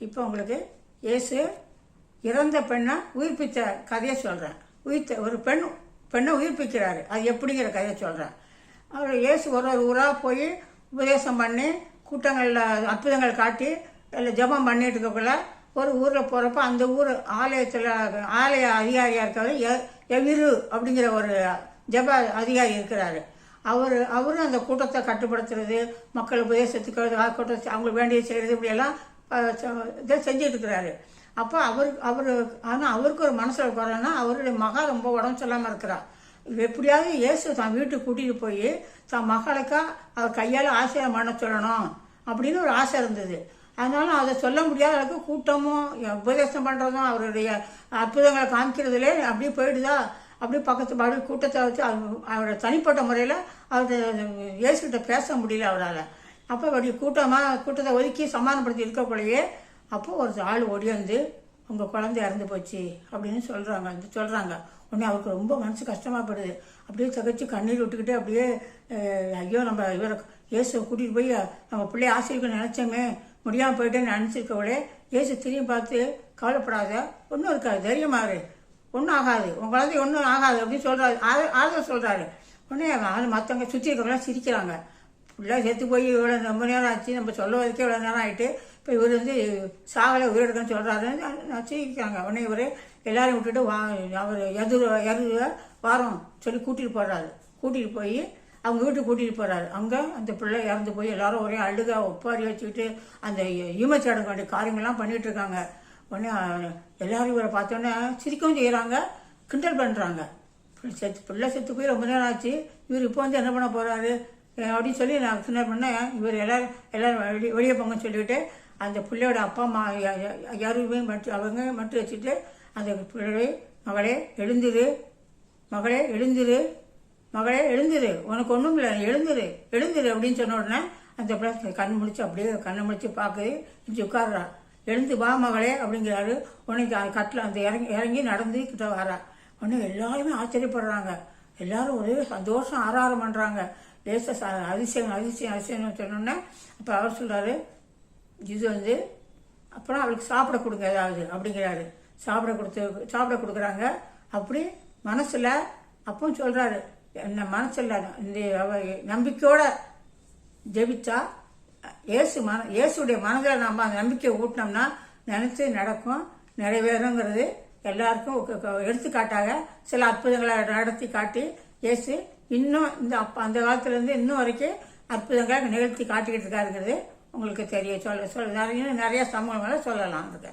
இப்போ உங்களுக்கு இயேசு இறந்த பெண்ணை உயிர்ப்பித்த கதையை சொல்கிறேன் உயிர்த்த ஒரு பெண் பெண்ணை உயிர்ப்பிக்கிறாரு. அது எப்படிங்கிற கதையை சொல்கிறேன் அவர் இயேசு ஒரு ஒரு ஊராக போய் உபதேசம் பண்ணி கூட்டங்களில் அற்புதங்கள் காட்டி அதில் ஜெபம் பண்ணிட்டு இருக்கக்குள்ள ஒரு ஊரில் போகிறப்ப அந்த ஊர் ஆலயத்தில் ஆலய அதிகாரியாக இருக்கிறவர் எ எவிரு அப்படிங்கிற ஒரு ஜெப அதிகாரி இருக்கிறாரு. அவர் அவரும் அந்த கூட்டத்தை கட்டுப்படுத்துறது மக்கள் உபதேசத்துக்கு கூட்டத்தை அவங்களுக்கு வேண்டியது செய்கிறது இப்படியெல்லாம் இதை செஞ்சிட்ருக்கிறாரு. அப்போ அவர் அவர் ஆனால் அவருக்கு ஒரு மனசில் குறைன்னா அவருடைய மகா ரொம்ப உடம்பு சொல்லாமல் இருக்கிறார் எப்படியாவது இயேசு தான் வீட்டுக்கு கூட்டிகிட்டு போய் தான் மகளுக்கா அவர் கையால் ஆசீர்வாதம் பண்ண சொல்லணும் அப்படின்னு ஒரு ஆசை இருந்தது. அதனால அதை சொல்ல முடியாத அளவுக்கு கூட்டமும் உபதேசம் பண்ணுறதும் அவருடைய அற்புதங்களை காமிக்கிறதுலே அப்படியே போயிடுதா? அப்படியே பக்கத்து பாடு கூட்டத்தை வச்சு அவர் அவரோட தனிப்பட்ட முறையில் அவர் இயேசுகிட்ட பேச முடியல அவரால். அப்போ அப்படி கூட்டமாக கூட்டத்தை ஒதுக்கி சமாதானப்படுத்தி இருக்கக்குள்ளேயே அப்போ ஒரு ஆள் ஓடி வந்து உங்கள் குழந்தை இறந்து போச்சு அப்படின்னு சொல்கிறாங்க சொல்கிறாங்க உடனே அவருக்கு ரொம்ப மனசு கஷ்டமாகப்படுது அப்படியே தகச்சு கண்ணீர் விட்டுக்கிட்டு அப்படியே ஐயோ நம்ம இவரை இயேசுவை கூட்டிகிட்டு போய் நம்ம பிள்ளைய ஆசிரியர்கள் நினச்சோமே முடியாமல் போயிட்டேன்னு நினச்சிருக்கவளே இயேசு திரும்பி பார்த்து கவலைப்படாத ஒன்றும் இருக்காது தைரியமாரு ஒன்றும் ஆகாது. உன் குழந்தை ஒன்றும் ஆகாது அப்படின்னு சொல்கிறாரு ஆதரவு சொல்கிறாரு உடனே ஆள் மற்றவங்க சுற்றி இருக்கிறவங்களாம் சிரிக்கிறாங்க. பிள்ளை செத்து போய் இவ்வளோ ரொம்ப நேரம் ஆச்சு நம்ம சொல்ல வரைக்கும் இவ்வளோ நேரம் ஆகிட்டு இப்போ இவர் வந்து சாகலை உயிரிழக்கன்னு சொல்கிறாருன்னு சிரிக்கிறாங்க. உடனே இவர் எல்லாரையும் விட்டுட்டு வா அவர் எதிர் எதிர வாரம் சொல்லி கூட்டிகிட்டு போகிறாரு கூட்டிகிட்டு போய் அவங்க வீட்டுக்கு கூட்டிகிட்டு போகிறாரு அங்கே அந்த பிள்ளை இறந்து போய் எல்லாரும் ஒரே அழுக ஒப்பாரி வச்சுக்கிட்டு அந்த ஈமச்சாடுக்க வேண்டிய காரியங்கள்லாம் பண்ணிகிட்ருக்காங்க இருக்காங்க. உடனே எல்லோரும் எல்லாரும் இவரை பார்த்தோன்னே சிரிக்கவும் செய்கிறாங்க கிண்டல் பண்ணுறாங்க செத்து பிள்ளை செத்து போய் ரொம்ப நேரம் ஆச்சு. இவர் இப்போ வந்து என்ன பண்ண போகிறாரு அப்படின்னு சொல்லி நான் சொன்ன பண்ணேன் இவர் எல்லோரும் எல்லோரும் வெளியே வெளியே போங்கன்னு சொல்லிவிட்டு அந்த பிள்ளையோட அப்பா அம்மா யா- யாருமே மட்டும் அவங்க மட்டும் வச்சுட்டு அந்த பிள்ளை மகளே எழுந்துரு மகளே எழுந்துரு மகளே எழுந்திரு உனக்கு ஒன்றும் இல்லை எழுந்துரு எழுந்திரு அப்படின்னு சொன்ன உடனே அந்த பிள்ளை கண் முடிச்சு அப்படியே கண்ணை முடிச்சு பார்க்குது. இஞ்சி உட்கார்றா. எழுந்து வா மகளே அப்படிங்கிறாரு. உனக்கு கட்டில் அந்த இறங்கி இறங்கி நடந்து கிட்ட வரா உடனே எல்லாருமே ஆச்சரியப்படுறாங்க. எல்லாரும் ஒரே சந்தோஷம் ஆராரம் பண்ணுறாங்க லேச ச அதிசயம் அதிசயம் அதிசயம்னு சொன்னோன்னே அப்போ அவர் சொல்கிறாரு இது வந்து அப்புறம் அவளுக்கு சாப்பிட கொடுங்க ஏதாவது அப்படிங்கிறாரு. சாப்பிட கொடுத்து சாப்பிட கொடுக்குறாங்க. அப்படி மனசில் அப்பவும் சொல்கிறாரு என்ன மனசில் இந்த அவ நம்பிக்கையோட ஜெபிச்சா இயேசு மன இயேசுடைய மனதில் நம்ம அந்த நம்பிக்கையை ஊட்டினோம்னா நினச்சி நடக்கும் நிறைவேறுங்கிறது எல்லாருக்கும் எடுத்துக்காட்டாக சில அற்புதங்களை நடத்தி காட்டி இயேசு இன்னும் இந்த அப்போ அந்த காலத்துலேருந்து இன்னும் வரைக்கும் அற்புதங்களை நிகழ்த்தி காட்டிக்கிட்டு இருக்காருங்கிறது உங்களுக்கு தெரிய சொல்ல சொல்ல நிறைய நிறைய சம்பவங்களை சொல்லலாம் இருக்கு